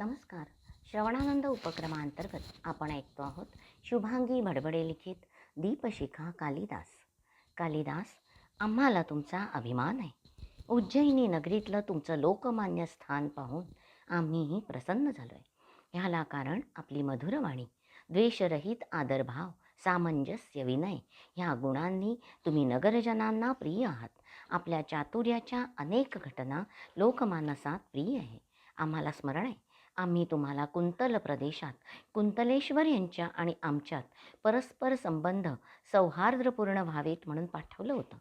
नमस्कार. श्रवणानंद उपक्रमांतर्गत आपण ऐकतो आहोत शुभांगी भडबडे लिखित दीपशिखा कालिदास. कालिदास आम्हाला तुमचा अभिमान आहे. उज्जैनी नगरीतलं तुमचं लोकमान्य स्थान पाहून आम्हीही प्रसन्न झालो आहे ह्याला कारण आपली मधुरवाणी द्वेषरहित आदरभाव सामंजस्य विनय ह्या गुणांनी तुम्ही नगरजनांना प्रिय आहात. आपल्या चातुर्याच्या अनेक घटना लोकमानसात प्रिय आहे. आम्हाला स्मरण आहे. आम्ही तुम्हाला कुंतल प्रदेशात कुंतलेश्वर यांच्या आणि आमच्यात परस्पर संबंध सौहार्द्रपूर्ण व्हावेत म्हणून पाठवलं होतं.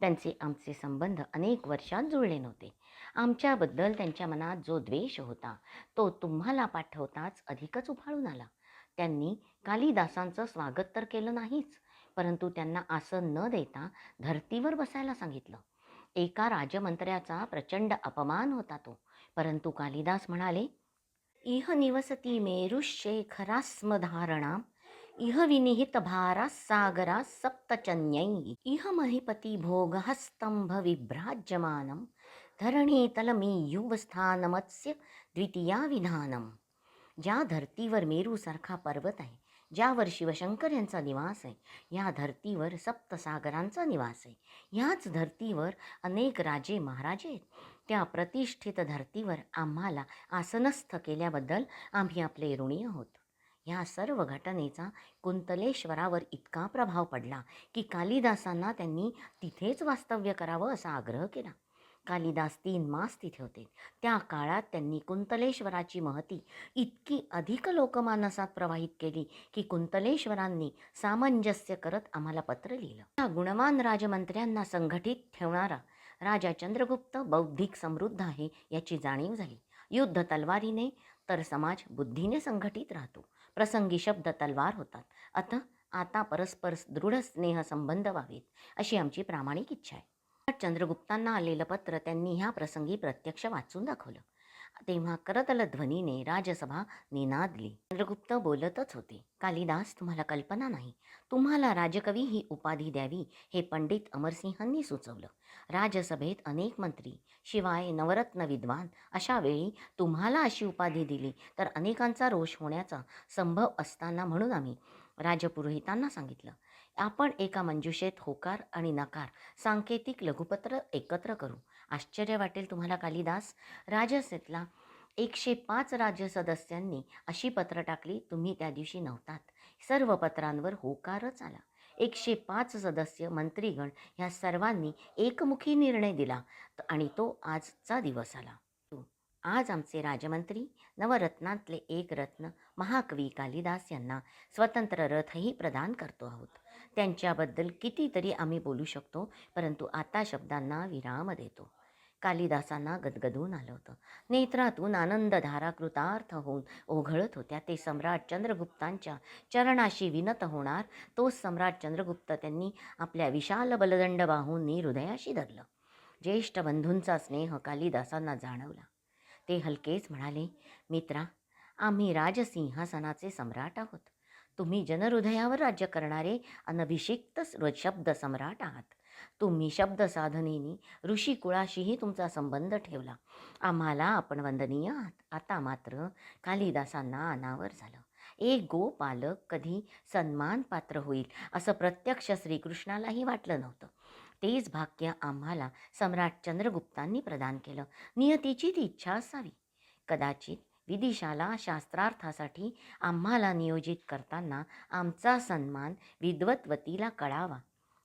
त्यांचे आमचे संबंध अनेक वर्षात जुळले नव्हते. आमच्याबद्दल त्यांच्या मनात जो द्वेष होता तो तुम्हाला पाठवताच अधिकच उफाळून आला. त्यांनी कालिदासांचं स्वागत तर केलं नाहीच परंतु त्यांना आसन न देता धर्तीवर बसायला सांगितलं. एका राजमंत्र्याचा प्रचंड अपमान होता तो परंतु कालिदास म्हणाले इह निवसती मेरुशेखरास्मधारणा इह विनिहित भारा सागरा सप्तचन्यै। इह महिपती भोगः स्तंभ विभ्राज्यमानं धरणीतलमीयुवस्थानमत्स्य द्वितीया विधानम। ज्या धर्तीवर मेरूसारखा पर्वत आहे ज्यावर शिवशंकर यांचा निवास आहे या धर्तीवर सप्तसागरांचा निवास आहे। ह्याच धर्तीवर अनेक राजे महाराजे आहेत। त्या प्रतिष्ठित धर्तीवर आम्हाला आसनस्थ केल्याबद्दल आम्ही आपले ऋणी आहोत ह्या सर्व घटनेचा कुंतलेश्वरावर इतका प्रभाव पडला की कालिदासांना त्यांनी तिथेच वास्तव्य करावं असा आग्रह केला. कालिदास तीन मास तिथे होते. त्या काळात त्यांनी कुंतलेश्वराची महती इतकी अधिक लोकमानसात प्रवाहित केली की कुंतलेश्वरांनी सामंजस्य करत आम्हाला पत्र लिहिलं. गुणवान राजमंत्र्यांना संघटित ठेवणारा राजा चंद्रगुप्त बौद्धिक समृद्ध आहे याची जाणीव झाली. युद्ध तलवारीने तर समाज बुद्धीने संघटित राहतो. प्रसंगी शब्द तलवार होतात. अत आता परस्पर दृढ स्नेह संबंध व्हावेत अशी आमची प्रामाणिक इच्छा आहे. चंद्रगुप्तांना आलेलं पत्र त्यांनी ह्या प्रसंगी प्रत्यक्ष वाचून दाखवलं. तेव्हा करतल ध्वनीने राजसभा निनादली. चंद्रगुप्त बोलतच होते कालिदास तुम्हाला कल्पना नाही. तुम्हाला राजकवी ही उपाधी द्यावी हे पंडित अमरसिंहांनी सुचवलं. राजसभेत अनेक मंत्री शिवाय नवरत्न विद्वान अशा वेळी तुम्हाला अशी उपाधी दिली तर अनेकांचा रोष होण्याचा संभव असताना म्हणून आम्ही राजपुरोहितांना सांगितलं. आपण एका मंजुषेत होकार आणि नकार सांकेतिक लघुपत्र एकत्र करू. आश्चर्य वाटेल तुम्हाला कालिदास. राजसेतला एकशे पाच राज्य सदस्यांनी अशी पत्र टाकली तुम्ही त्या दिवशी नव्हतात. सर्व पत्रांवर होकारच आला. एकशे पाच सदस्य मंत्रीगण ह्या सर्वांनी एकमुखी निर्णय दिला आणि तो आजचा दिवस आला. आज आमचे राजमंत्री नवरत्नातले एक रत्न महाकवी कालिदास यांना स्वतंत्र रथही प्रदान करतो आहोत. त्यांच्याबद्दल कितीतरी आम्ही बोलू शकतो परंतु आता शब्दांना विराम देतो. कालिदासांना गदगदून आलं होतं. नेत्रातून आनंदधारा कृतार्थ होऊन ओघळत होत्या. ते सम्राट चंद्रगुप्तांच्या चरणाशी विनत होणार तोच सम्राट चंद्रगुप्त त्यांनी आपल्या विशाल बलदंड बाहूंनी हृदयाशी धरलं. ज्येष्ठ बंधूंचा स्नेह कालिदासांना जाणवला. ते हलकेच म्हणाले मित्रा आम्ही राजसिंहासनाचे सम्राट आहोत. तुम्ही जनहृदयावर राज्य करणारे अनभिषिक्त शब्द सम्राट आहात. तुम्ही शब्द साधनेनी ऋषिकुळाशीही तुमचा संबंध ठेवला. आम्हाला आपण वंदनीय आहात. आता मात्र कालिदासांना अनावर झालं. एक गोपालक कधी सन्मान पात्र होईल असं प्रत्यक्ष श्रीकृष्णालाही वाटलं नव्हतं. तेच भाग्य आम्हाला सम्राट चंद्रगुप्तांनी प्रदान केलं. नियतीची ती इच्छा असावी. कदाचित विदिशाला शास्त्रार्थासाठी आम्हाला नियोजित करताना आमचा सन्मान विद्वत्वतीला कळावा.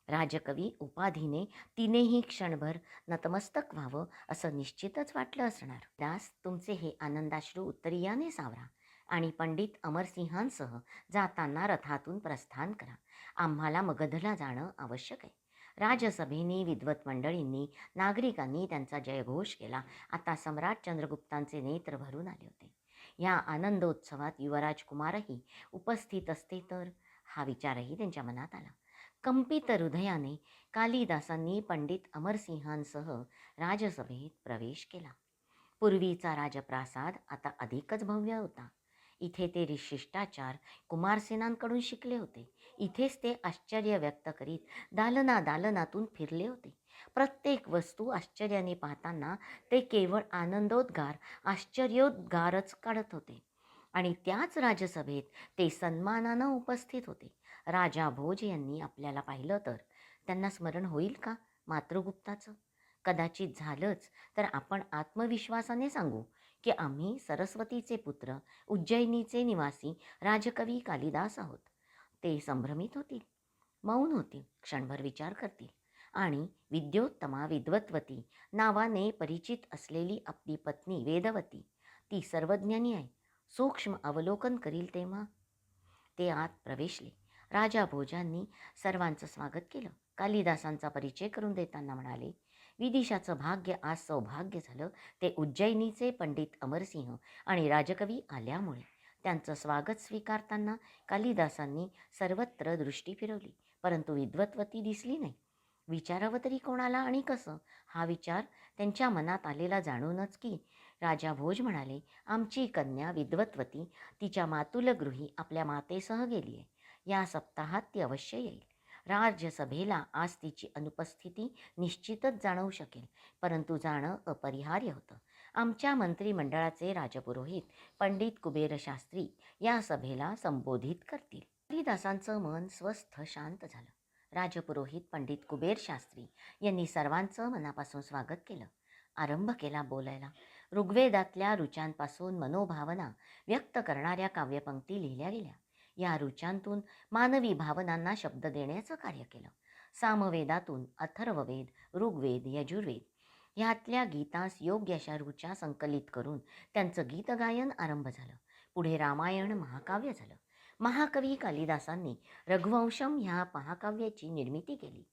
राजकवी उपाधीने तिनेही क्षणभर नतमस्तक व्हावं असं निश्चितच वाटलं असणार. दास तुमचे हे आनंदाश्रू उत्तरीयाने सावरा आणि पंडित अमरसिंहांसह जाताना रथातून प्रस्थान करा. आम्हाला मगधला जाणं आवश्यक आहे. राजसभेने विद्वत मंडळींनी नागरिकांनी त्यांचा जयघोष केला. आता सम्राट चंद्रगुप्तांचे नेत्र भरून आले होते. या आनंदोत्सवात युवराज कुमारही उपस्थित असते तर हा विचारही त्यांच्या मनात आला. कंपित हृदयाने कालिदासांनी पंडित अमरसिंहांसह राजसभेत प्रवेश केला. पूर्वीचा राजप्रासाद आता अधिकच भव्य होता. इथे ते शिष्टाचार कुमारसेनांकडून शिकले होते. इथेच ते आश्चर्य व्यक्त करीत दालना दालनातून फिरले होते. प्रत्येक वस्तू आश्चर्याने पाहताना ते केवळ आनंदोद्गार आश्चर्योद्गारच काढत होते. आणि त्याच राजसभेत ते सन्मानानं उपस्थित होते. राजा भोज यांनी आपल्याला पाहिलं तर त्यांना स्मरण होईल का मातृगुप्ताचं? कदाचित झालंच तर आपण आत्मविश्वासाने सांगू. की आम्ही सरस्वतीचे पुत्र उज्जैनीचे निवासी राजकवी कालिदास आहोत. ते संभ्रमित होतील मौन होतील क्षणभर विचार करतील आणि विद्योत्तमा विद्वत्वती नावाने परिचित असलेली आपली पत्नी वेदवती ती सर्वज्ञानी आहे सूक्ष्म अवलोकन करील तेव्हा. ते आत प्रवेशले. राजा भोजांनी सर्वांचं स्वागत केलं. कालिदासांचा परिचय करून देताना म्हणाले विदिशाचं भाग्य आज सौभाग्य झालं. ते उज्जैनीचे पंडित अमरसिंह आणि राजकवी आल्यामुळे त्यांचं स्वागत स्वीकारताना कालिदासांनी सर्वत्र दृष्टी फिरवली. परंतु विद्वत्वती दिसली नाही. विचारावं तरी कोणाला आणि कसं? हा विचार त्यांच्या मनात आलेला जाणूनच की राजा भोज म्हणाले आमची कन्या विद्वत्वती तिच्या मातुलगृही आपल्या मातेसह गेली आहे या सप्ताहात ती अवश्य येईल. राज्यसभेला आज तिची अनुपस्थिती निश्चितच जाणवू शकेल. परंतु जाणं अपरिहार्य होतं. आमच्या मंत्रिमंडळाचे राजपुरोहित पंडित कुबेरशास्त्री या सभेला संबोधित करतील. हरिदासांचं मन स्वस्थ शांत झालं. राजपुरोहित पंडित कुबेर शास्त्री यांनी सर्वांचं मनापासून स्वागत केलं. आरंभ केला बोलायला. ऋग्वेदातल्या रुचांपासून मनोभावना व्यक्त करणाऱ्या काव्यपंक्ती लिहिल्या गेल्या. या रुचांतून मानवी भावनांना शब्द देण्याचं कार्य केलं. सामवेदातून अथर्ववेद ऋग्वेद यजुर्वेद ह्यातल्या गीतास योग्य अशा रुचा संकलित करून त्यांचं गीतगायन आरंभ झालं. पुढे रामायण महाकाव्य झालं. महाकवी कालिदासांनी रघुवंशम ह्या महाकाव्याची निर्मिती केली.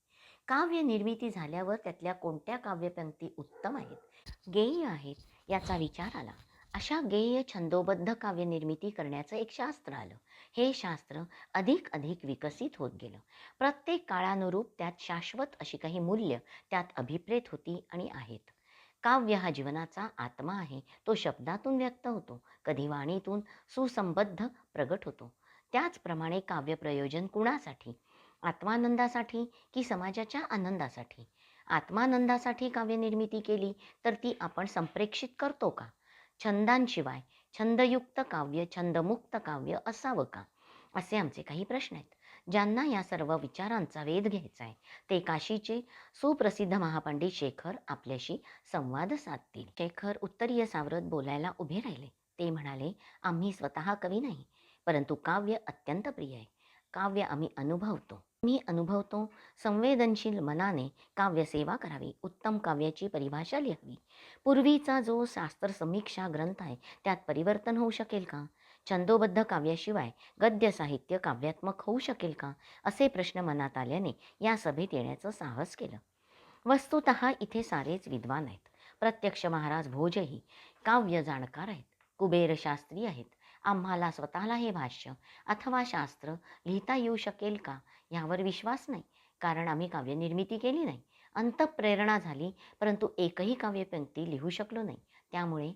काव्य निर्मिती झाल्यावर त्यातल्या कोणत्या काव्यपंक्ती उत्तम आहेत गेय आहेत याचा विचार आला. अशा गेय छंदोबद्ध काव्य निर्मिती करण्याचं एक शास्त्र आलं. हे शास्त्र अधिक अधिक विकसित होत गेलं. प्रत्येक काळानुरूप त्यात शाश्वत अशी काही मूल्य त्यात अभिप्रेत होती आणि आहेत. काव्य हा जीवनाचा आत्मा आहे. तो शब्दातून व्यक्त होतो. कधी वाणीतून सुसंबद्ध प्रगट होतो. त्याचप्रमाणे काव्य प्रयोजन कुणासाठी? आत्मानंदासाठी की समाजाच्या आनंदासाठी? आत्मानंदासाठी काव्य निर्मिती केली तर ती आपण संप्रेक्षित करतो का? छंदांशिवाय छंदयुक्त काव्य छंदमुक्त काव्य असावं का? असे आमचे काही प्रश्न आहेत. ज्यांना या सर्व विचारांचा वेध घ्यायचा आहे ते काशीचे सुप्रसिद्ध महापंडित शेखर आपल्याशी संवाद साधतील. शेखर उत्तरीय सावरत बोलायला उभे राहिले. ते म्हणाले आम्ही स्वतः कवी नाही परंतु काव्य अत्यंत प्रिय आहे. काव्य आम्ही अनुभवतो. मी अनुभवतो. संवेदनशील मनाने काव्यसेवा करावी उत्तम काव्याची परिभाषा लिहावी. पूर्वीचा जो शास्त्र समीक्षा ग्रंथ आहे त्यात परिवर्तन होऊ शकेल का? छंदोबद्ध काव्याशिवाय गद्य साहित्य काव्यात्मक होऊ शकेल का? असे प्रश्न मनात आल्याने या सभेत येण्याचं साहस केलं. वस्तुत इथे सारेच विद्वान आहेत. प्रत्यक्ष महाराज भोजही काव्य जाणकार आहेत. कुबेर शास्त्री आहेत. आम्हाला स्वतःला हे भाष्य अथवा शास्त्र लिहिता येऊ शकेल का? यावर विश्वास नाही. कारण आम्ही काव्यनिर्मिती केली नाही. अंतप्रेरणा झाली परंतु एकही काव्यपंक्ती लिहू शकलो नाही. त्यामुळे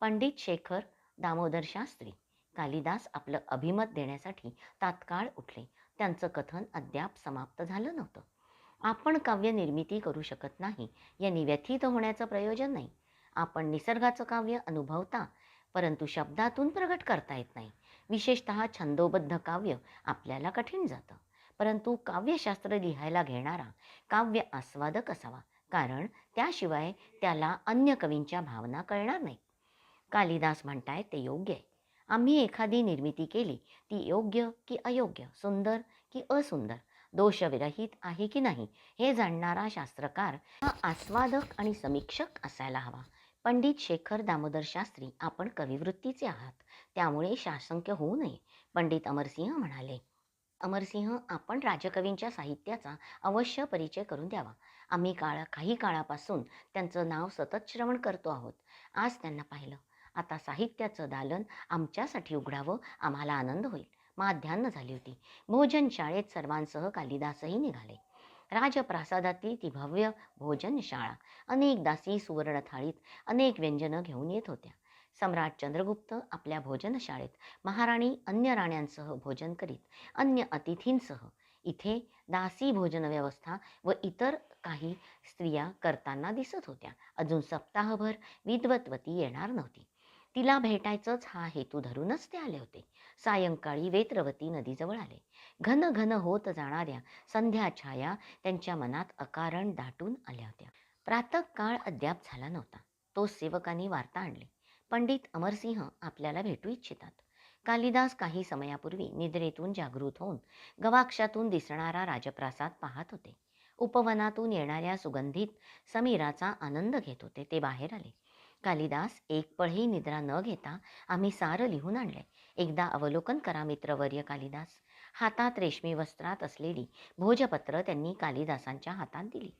पंडित शेखर दामोदर शास्त्री कालिदास आपलं अभिमत देण्यासाठी तात्काळ उठले. त्यांचं कथन अद्याप समाप्त झालं नव्हतं. आपण काव्य निर्मिती करू शकत नाही यांनी व्यथित होण्याचं प्रयोजन नाही. आपण निसर्गाचं काव्य अनुभवता परंतु शब्दातून प्रगट करता येत नाही. विशेषत छंदोबद्ध काव्य आपल्याला कठीण जातं. परंतु काव्यशास्त्र लिहायला घेणारा काव्य आस्वादक असावा कारण त्याशिवाय त्याला अन्य कवींच्या भावना कळणार नाही कालिदास म्हणताय ते योग्य आहे. आम्ही एखादी निर्मिती केली ती योग्य की अयोग्य सुंदर की असुंदर दोषविरहित आहे की नाही हे जाणणारा शास्त्रकार हा आस्वादक आणि समीक्षक असायला हवा. पंडित शेखर दामोदर शास्त्री आपण कविवृत्तीचे आहात. त्यामुळे शासंख्य होऊ नये पंडित अमरसिंह म्हणाले. अमरसिंह आपण राजकवींच्या साहित्याचा अवश्य परिचय करून द्यावा. आम्ही काळ काही काळापासून त्यांचं नाव सतत श्रवण करतो आहोत. आज त्यांना पाहिलं. आता साहित्याचं दालन आमच्यासाठी उघडावं आम्हाला आनंद होईल. माध्यान्ह झाली होती. भोजन शाळेत सर्वांसह कालिदासही निघाले. राजप्रासादातील ती भव्य भोजनशाळा. अनेक दासी सुवर्ण थाळीत अनेक व्यंजनं घेऊन येत होत्या. सम्राट चंद्रगुप्त आपल्या भोजनशाळेत महाराणी अन्य राण्यांसह भोजन करीत अन्य अतिथींसह इथे दासी भोजन व्यवस्था व इतर काही स्त्रिया करताना दिसत होत्या. अजून सप्ताहभर विद्वत्वती येणार नव्हती. तिला भेटायचंच हा हेतू धरूनच ते आले होते. सायंकाळी वेत्रवती नदीजवळ आले. घन घन होत जाणाऱ्या संध्या छाया त्यांच्या मनात अकारण दाटून आल्या होत्या. प्रातःकाळ अद्याप झाला नव्हता. तो सेवकांनी वार्ता आणली. पंडित अमरसिंह आपल्याला भेटू इच्छितात. कालिदास काही समयापूर्वी निद्रेतून जागृत होऊन गवाक्षातून दिसणारा राजप्रासाद पाहत होते. उपवनातून येणाऱ्या सुगंधित समीराचा आनंद घेत होते. ते बाहेर आले. कालिदास एक पळही निद्रा न घेता आम्ही सारं लिहून आणले. एकदा अवलोकन करा मित्रवर्य कालिदास. हातात रेशमी वस्त्रात असलेली भोजपत्र त्यांनी कालिदासांच्या हातात दिली.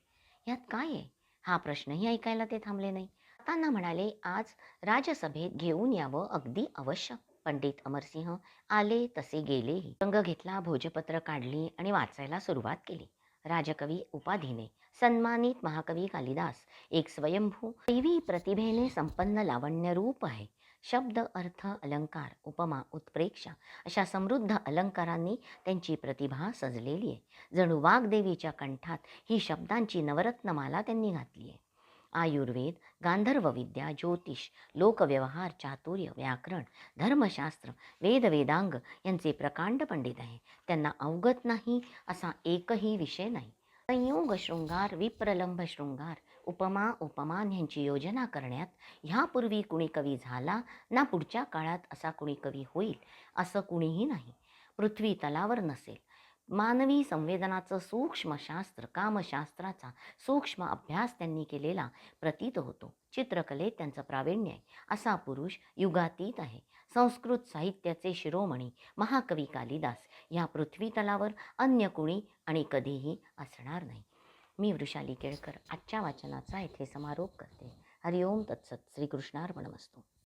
यात काय आहे? हा प्रश्नही ऐकायला ते थांबले नाही. त्यांना म्हणाले आज राजसभेत घेऊन यावं अगदी अवश्य. पंडित अमरसिंह आले तसे गेलेही. रंग घेतला भोजपत्र काढली आणि वाचायला सुरुवात केली. राजकवी उपाधीने सन्मानित महाकवी कालिदास एक स्वयंभू दैवी प्रतिभेने संपन्न लावण्य रूप आहे. शब्द अर्थ अलंकार उपमा उत्प्रेक्षा अशा समृद्ध अलंकारांनी त्यांची प्रतिभा सजलेली आहे. जणू वाघदेवीच्या कंठात ही शब्दांची नवरत्नमाला त्यांनी घातली आहे. आयुर्वेद गांधर्वविद्या ज्योतिष लोकव्यवहार चातुर्य व्याकरण धर्मशास्त्र वेदवेदांग यांचे प्रकांड पंडित आहे त्यांना अवगत नाही असा एकही विषय नाही. संयोग शृंगार विप्रलंभ शृंगार उपमा उपमान ह्यांची योजना करण्यात ह्यापूर्वी कुणी कवी झाला ना पुढच्या काळात असा कुणी कवी होईल असं कुणीही नाही. पृथ्वी तलावर नसेल मानवी संवेदनाचं सूक्ष्मशास्त्र कामशास्त्राचा सूक्ष्म अभ्यास त्यांनी केलेला प्रतीत होतो. चित्रकलेत त्यांचं प्रावीण्य आहे. असा पुरुष युगातीत आहे. संस्कृत साहित्याचे शिरोमणी महाकवी कालिदास या पृथ्वीतलावर अन्य कुणी आणि कधीही असणार नाही. मी वृषाली केळकर आजच्या वाचनाचा इथे समारोप करते. हरिओम तत्सत. श्रीकृष्णार्पणमस्तू.